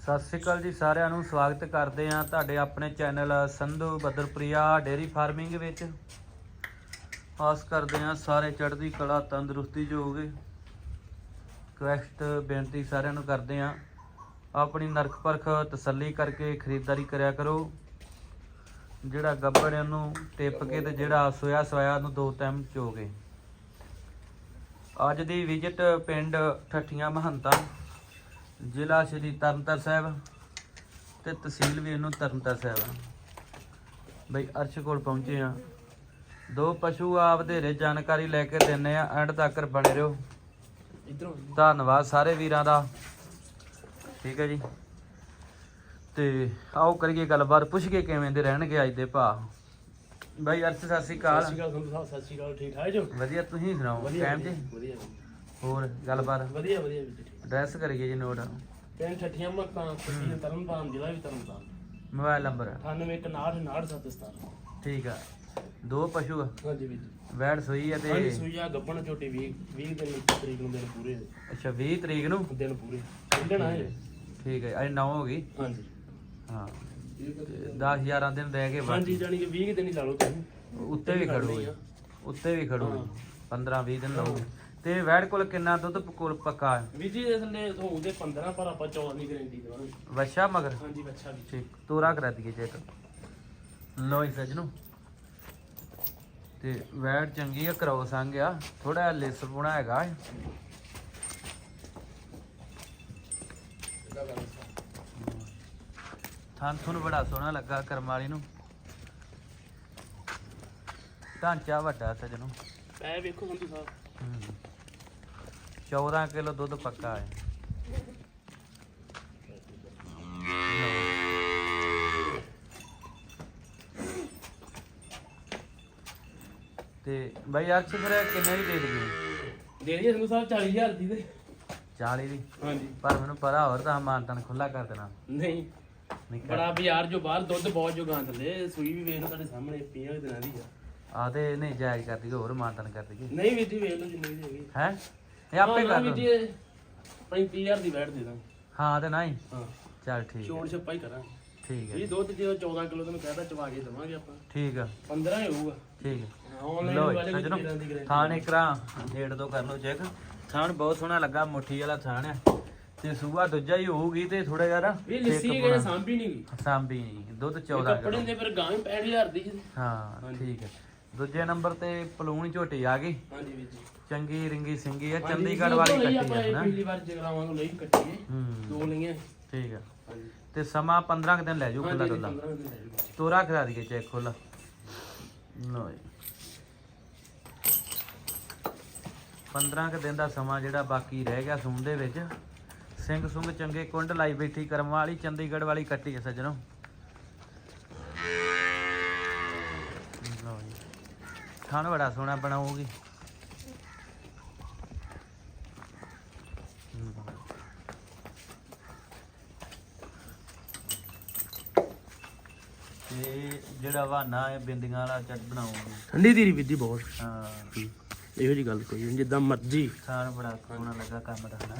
ਸਤਿ ਸ਼੍ਰੀ ਅਕਾਲ ਜੀ ਸਾਰਿਆਂ ਨੂੰ, ਸਵਾਗਤ ਕਰਦੇ ਹਾਂ ਤੁਹਾਡੇ ਆਪਣੇ channel Sandhu Badarpriya dairy farming ਵਿੱਚ। ਆਸ ਕਰਦੇ ਹਾਂ ਸਾਰੇ ਚੜ੍ਹਦੀ ਕਲਾ, ਤੰਦਰੁਸਤੀ ਜੋ ਹੋਗੇ ਰਿਕਵੈਸਟ, ਬੇਨਤੀ ਸਾਰਿਆਂ ਨੂੰ ਕਰਦੇ ਹਾਂ। ਆਪਣੀ ਨਰਕ ਪਰਖ ਤਸੱਲੀ ਕਰਕੇ ਖਰੀਦਦਾਰੀ ਕਰਿਆ ਕਰੋ। ਜਿਹੜਾ ਗੱਬੜ ਨੂੰ ਟਿੱਪ ਕੇ ਤੇ ਜਿਹੜਾ ਸੋਇਆ ਸੋਇਆ ਨੂੰ ਦੋ ਟਾਈਮ ਚੋਗੇ ਅੱਜ ਦੀ ਵਿਜ਼ਿਟ ਪਿੰਡ ਠੱਠੀਆਂ ਮਹੰਤਾ ਜ਼ਿਲ੍ਹਾ ਸ਼੍ਰੀ ਤਰਨਤਾਰ ਸਾਹਿਬ ਤੇ ਤਹਿਸੀਲ ਵੀ ਇਹਨੂੰ ਤਰਨਤਾਰ ਸਾਹਿਬ ਆ। ਬਈ ਅਰਸ਼ ਕੋਲ ਪਹੁੰਚੇ ਆ ਦੋ ਪਸ਼ੂ ਆ ਵਧੇਰੇ ਜਾਣਕਾਰੀ ਲੈ ਕੇ ਦਿੰਨੇ ਆ। ਐਂਡ ਤੱਕ ਬਣੇ ਰਹੋ। ਇਧਰੋਂ ਧੰਨਵਾਦ ਸਾਰੇ ਵੀਰਾਂ ਦਾ। ਠੀਕ ਹੈ ਜੀ। ਤੇ ਆਓ ਕਰੀਏ ਗੱਲਬਾਤ। ਪੁੱਛ ਕੇ ਕਿਵੇਂ ਦੇ ਰਹਿਣਗੇ ਅੱਜ ਦੇ ਭਾ ਬਾਈ ਅਰਸ਼ ਸਤਿ ਸ਼੍ਰੀ ਸਤਿ ਅਕਾਲ ਸ਼੍ਰੀ ਸਤਿ ਸ਼੍ਰੀ ਅਕਾਲ। ਠੀਕ ਠਾਕ ਜੋ? ਵਧੀਆ ਤੁਸੀਂ ਸੁਣਾਓ? ਟਾਈਮ ਜੀ ਵਧੀਆ। ਹੋਰ ਗੱਲਬਾਤ? ਵਧੀਆ ਵਧੀਆ ਵੀਰ ਜੀ ਐਡਰੈਸ ਕਰੀਏ ਜੀ ਨੋਟ ਪਿੰਡ ਠੱਠੀਆਂ ਮੱਕਾਂ ਤਹਿਸੀਲ ਤਰਨਤਾਰਨ ਜ਼ਿਲ੍ਹਾ ਵੀ ਤਰਨਤਾਰਨ। ਮੋਬਾਈਲ ਨੰਬਰ 915967 ਠੀਕ ਆ। ਦੋ ਪਸ਼ੂ ਆ। ਹਾਂਜੀ ਵੀਰ ਜੀ। ਵੈੜ ਸੋਈ ਆ ਹਾਂਜੀ ਤੇ ਸੂਈਆ ਗੱਬਣ ਝੋਟੀ 20 20 ਦਿਨ ਤਰੀਕ ਨੂੰ ਦਿਨ ਪੂਰੇ। ਅੱਛਾ 20 ਤਰੀਕ ਨੂੰ? ਦਿਨ ਪੂਰੇ। ਖੇਡਣਾ ਹੈ ਠੀਕ ਹੈ ਅੱਜ 9 ਹੋ ਗਈ। ਹਾਂਜੀ। ਹਾਂ। 10 11 ਦਿਨ ਰਹਿ ਗਏ ਹਾਂਜੀ ਜਾਨੀ ਕਿ 20 ਦਿਨ ਹੀ ਲਾ ਲਓ ਤੁਸੀਂ। ਉੱਤੇ ਵੀ ਖੜੂਗੀ। ਉੱਤੇ ਵੀ ਖੜੂਗੀ। 15 20 ਦਿਨ ਲਾਉਗੀ ਤੇ ਵੈੜ ਕੋਲ ਕਿੰਨਾ ਦੁੱਧ ਕੋਲ ਪੱਕਾ? ਹੈ ਵੀਰ ਜੀ ਇਸ ਲਈ ਹੋਊਗੇ 15 ਪਰ ਆਪਾਂ 14 ਦੀ ਗਾਰੰਟੀ ਦੇਵਾਂਗੇ। ਵਛਾ ਮਗਰ? ਹਾਂਜੀ ਬੱਚਾ ਵੀ। ਠੀਕ ਤੋਰਾ ਕਰਾ ਦਈਏ ਚੈੱਕ ਲੋ ਇਸ ਸਜਣੋ। ਤੇ ਵੈੜ ਚੰਗੀ ਆ ਕਰਾਓ ਸੰਗ ਆ। ਥੋੜਾ ਲਿਸ ਪੁਣਾ ਹੈਗਾ। ਥਾਂ ਤੁਹਾਨੂੰ ਬੜਾ ਸੋਹਣਾ ਲੱਗਾ ਕਰਮ ਵਾਲੀ ਨੂੰ। ਢਾਂਚਾ ਵੱਡਾ ਸਜਣੋ। ਐ ਵੇਖੋ ਸੰਧੂ ਸਾਹਿਬ ਹੂੰ। 14 ਕਿਲੋ ਦੁੱਧ ਪੱਕਾ ਹੈ। ਤੇ ਬਾਈ ਅਰਸ਼ ਫਿਰ ਕਿੰਨੇ ਦੀ ਦੇ ਦਈਏ? ਦੇ ਦਈਏ ਸੰਧੂ ਸਾਹਿਬ 40000 ਦੀ ਤੇ 40 ਦੀ? ਹਾਂਜੀ। ਪਰ ਮੈਨੂੰ ਪਤਾ ਹੋਰ ਤਾਂ ਮਾਨਤਨ ਖੁੱਲਾ ਕਰ ਦੇਣਾ। ਨਹੀਂ। ਨਹੀਂ ਕਰ। ਬੜਾ ਬਾਜ਼ਾਰ ਜੋ ਬਾਹਰ ਦੁੱਧ ਬਹੁਤ ਜੋ ਗਾਂ ਥੱਲੇ ਸੂਈ ਵੀ ਵੇਖ ਲਓ ਤੁਹਾਡੇ ਸਾਹਮਣੇ 50 ਦਿਨਾਂ ਦੀ ਆ। ਆ ਤੇ ਨਹੀਂ ਜਾਇਜ਼ ਕਰ ਦਈਏ ਹੋਰ ਮਾਨਤਨ ਕਰ ਦਈਏ। ਨਹੀਂ ਵੀਰ ਜੀ ਵੇਖ ਲਓ ਜਿੰਨੀ ਦੀ ਹੈਗੀ ਹੈ? ਇਹ ਆਪੇ ਕਰ ਜੀ 35000 ਦੀ ਬੈਠ ਦੇ ਦਾਂਗੇ। ਹਾਂ ਤੇ ਨਹੀਂ? ਹਾਂ। ਚੱਲ ਠੀਕ ਛੋੜ ਹੈ। ਛੱਪਾ ਹੀ ਕਰਾਂਗੇ। ਠੀਕ ਹੈ। ਇਹ ਦੁੱਧ ਜੇ 14 ਕਿਲੋ ਤੈਨੂੰ ਕਹਿਦਾ ਚਵਾ ਕੇ ਦਵਾਂਗੇ ਆਪਾਂ। ਠੀਕ ਆ। 15 ਹੀ ਹੋਊਗਾ। ਠੀਕ ਹੈ ਆਨਲਾਈਨ ਲੋ ਵਾਲੇ ਵੀ ਸੱਜਣੋ 13 ਦੀ ਗਾਰੰਟੀ ਥਾਣ ਇਕਰਾ ਡੇਢ ਤੋਂ ਕਰ ਲੋ ਚੈੱਕ। ਥਾਣ ਬਹੁਤ ਸੋਹਣਾ ਲੱਗਾ ਮੁੱਠੀ ਵਾਲਾ ਥਾਣ ਆ। ਤੇ ਸੂਆ ਦੂਜਾ ਹੀ ਹੋਊਗੀ ਤੇ ਥੋੜਾ ਜਿਹਾ ਇਹ ਲਿੱਸੀ ਕਿਹੜੇ ਸਾਂਭੀ ਨਹੀਂ ਗਈ ਸਾਂਭੀ ਨਹੀਂ ਦੁੱਧ ਇਹ 14 ਕੱਪੜੇ ਕਿਲੋ। ਦੇ ਫਿਰ ਗਾਂ 65000 ਦੀ ਸੀ। ਹਾਂ ਠੀਕ ਹੈ। ਦੂਜੇ ਨੰਬਰ ਤੇ ਪਲੂਣ ਝੋਟੀ ਆ ਗਈ। ਹਾਂਜੀ ਵੀਰ ਜੀ। ਚੰਗੀ ਰਿੰਗੀ ਸਿੰਗੀ ਆ ਚੰਡੀਗੜ੍ਹ ਵਾਲੀ ਕੱਟੀ ਆ ਨਾ ਪਿਛਲੀ ਵਾਰ ਜਗਰਾਵਾਂ ਨੂੰ ਲਈ ਕੱਟੀ ਹੈ। ਦੋ ਲਈਆਂ। ਠੀਕ ਆ। ਤੇ ਸਮਾਂ 15 ਕੁ ਦਿਨ ਲੈ ਜਾਓ ਖੁੱਲਾ ਡੁੱਲਾ। 15 ਦਿਨ ਲੈ ਜਾਊਗਾ ਤੋਰਾ ਕਰਾ ਦਈਏ ਚੈੱਕ ਖੁੱਲਾ ਲੋ ਜੀ। 15 ਕੁ ਦਿਨ ਦਾ ਸਮਾਂ ਜਿਹੜਾ ਬਾਕੀ ਰਹਿ ਗਿਆ ਸੂਣ ਦੇ ਵਿੱਚ। ਸਿੰਘ ਸੁੰਗ ਚੰਗੇ ਕੁੰਡ ਲਾਈ ਬੈਠੀ ਕਰਮ ਵਾਲੀ ਚੰਡੀਗੜ੍ਹ ਵਾਲੀ ਕੱਟੀ ਹੈ ਸੱਜਣੋ ਲਓ ਜੀ ਥਣ ਬੜਾ ਸੋਹਣਾ ਬਣਾਉਗੀ ਤੇ ਜਿਹੜਾ ਵਾਨਾ ਹੈ ਬਿੰਦੀਆਂ ਵਾਲਾ ਚੱਟ ਬਣਾਉਗੀ ਠੰਡੀ ਧੀਰੀ ਵੀਰ ਜੀ ਬਹੁਤ। ਹਾਂ। ਇਹੋ ਜੀ ਗੱਲ ਕੋਈ ਨਹੀਂ ਜਿੱਦਾਂ ਮਰਜ਼ੀ। ਖਾਣ ਬੜਾ ਸੋਹਣਾ ਲੱਗਾ ਕੰਮ ਦਾ ਹਨਾ।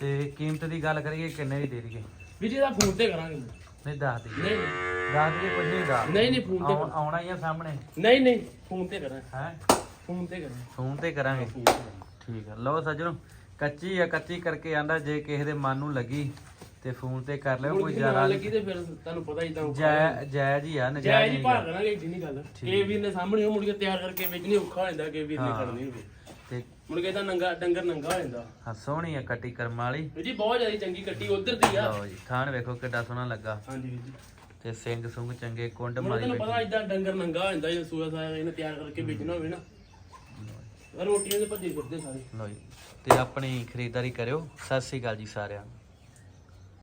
ਤੇ ਕੀਮਤ ਦੀ ਗੱਲ ਕਰੀਏ ਕਿੰਨੇ ਦੀ ਦੇ ਦਈਏ? ਵੀਰ ਜੀ ਦਾ ਫੋਨ ਤੇ ਕਰਾਂਗੇ। ਨਹੀਂ ਦੱਸ ਦਈਏ ਨਹੀਂ। ਦੱਸ ਦਈਏ ਕੁਝ ਨਹੀਂ ਦਾ। ਨਹੀਂ ਨਹੀਂ ਫੋਨ ਤੇ ਆਉਣਾ ਹੀ ਆ ਸਾਹਮਣੇ। ਨਹੀਂ ਨਹੀਂ ਫੋਨ ਤੇ ਕਰਾਂਗੇ ਹੈ? ਫੋਨ ਤੇ ਕਰਾਂਗੇ ਫੋਨ ਤੇ ਕਰਾਂਗੇ। ਫੋਨ ਤੇ ਕਰਾਂਗੇ। ਠੀਕ ਆ। ਲਓ ਸੱਜਣੋ ਕੱਚੀ ਆ ਕੱਚੀ ਕਰਕੇ ਆਂਦਾ ਜੇ ਕਿਸੇ ਦੇ ਮਨ ਨੂੰ ਲੱਗੀ ਤੇ ਫੋਨ ਤੇ ਕਰ ਲਿਓ ਹੁਣ ਕੋਈ ਕਿਸੇ ਜ਼ਿਆਦਾ ਨਾਲ ਲੱਗੀ ਤੇ ਫਿਰ ਤੁਹਾਨੂੰ ਪਤਾ ਹੀ ਤਾਂ ਜੈ ਜੈ ਜੀ ਆ ਜੈ ਨਜਾਇਜ਼ ਜੀ ਨਹੀਂ ਭਾਅ ਕਰਾਂਗੇ ਜਿੰਨੀ ਗੱਲ। ਇਹ ਵੀਰ ਨੇ ਸਾਹਮਣੇ ਉਹ ਮੁੜ ਕੇ ਤਿਆਰ ਕਰਕੇ ਵੇਚਣੀ ਔਖਾ ਹੋ ਜਾਂਦਾ ਕਿ ਵੀਰ ਨੇ ਹਾਂ। ਖੜਨੀ ਹੋਵੇ। ਤੇ ਮੁੜ ਕੇ ਤਾਂ ਨੰਗਾ ਡੰਗਰ ਨੰਗਾ ਹੋ ਜਾਂਦਾ। ਹਾਂ ਸੋਹਣੀ ਆ ਕੱਟੀ ਕਰਮ ਵਾਲੀ। ਵੀਰ ਜੀ ਬਹੁਤ ਜ਼ਿਆਦਾ ਚੰਗੀ ਕੱਟੀ ਉਧਰ ਦੀ ਆ। ਲਓ ਜੀ ਥਾਣ ਵੇਖੋ ਕਿੱਡਾ ਸੋਹਣਾ ਲੱਗਾ। ਹਾਂਜੀ ਵੀਰ ਜੀ। ਤੇ ਸਿੰਘ ਸੁੰਗ ਚੰਗੇ ਕੁੰਡ ਮੁੜ ਮਾਰੀ ਤੈਨੂੰ ਬੈਠੀ। ਪਤਾ ਇਦਾਂ ਡੰਗਰ ਨੰਗਾ ਹੋ ਜਾਂਦਾ ਜੇ ਸੂਆ ਸਾਇਆ ਇਹਨੇ ਤਿਆਰ ਕਰਕੇ ਵੇਚਣਾ ਹੋਵੇ ਨਾ। ਰੋਟੀਆਂ ਦੇ ਭੱਜੇ ਫਿਰਦੇ ਸਾਰੇ। ਲਓ ਜੀ ਤੇ ਆਪਣੀ ਖਰੀਦਦਾਰੀ ਕਰਿਓ। ਸਤਿ ਸ੍ਰੀ ਅਕਾਲ ਜੀ ਸਾਰਿਆਂ ਨੂੰ।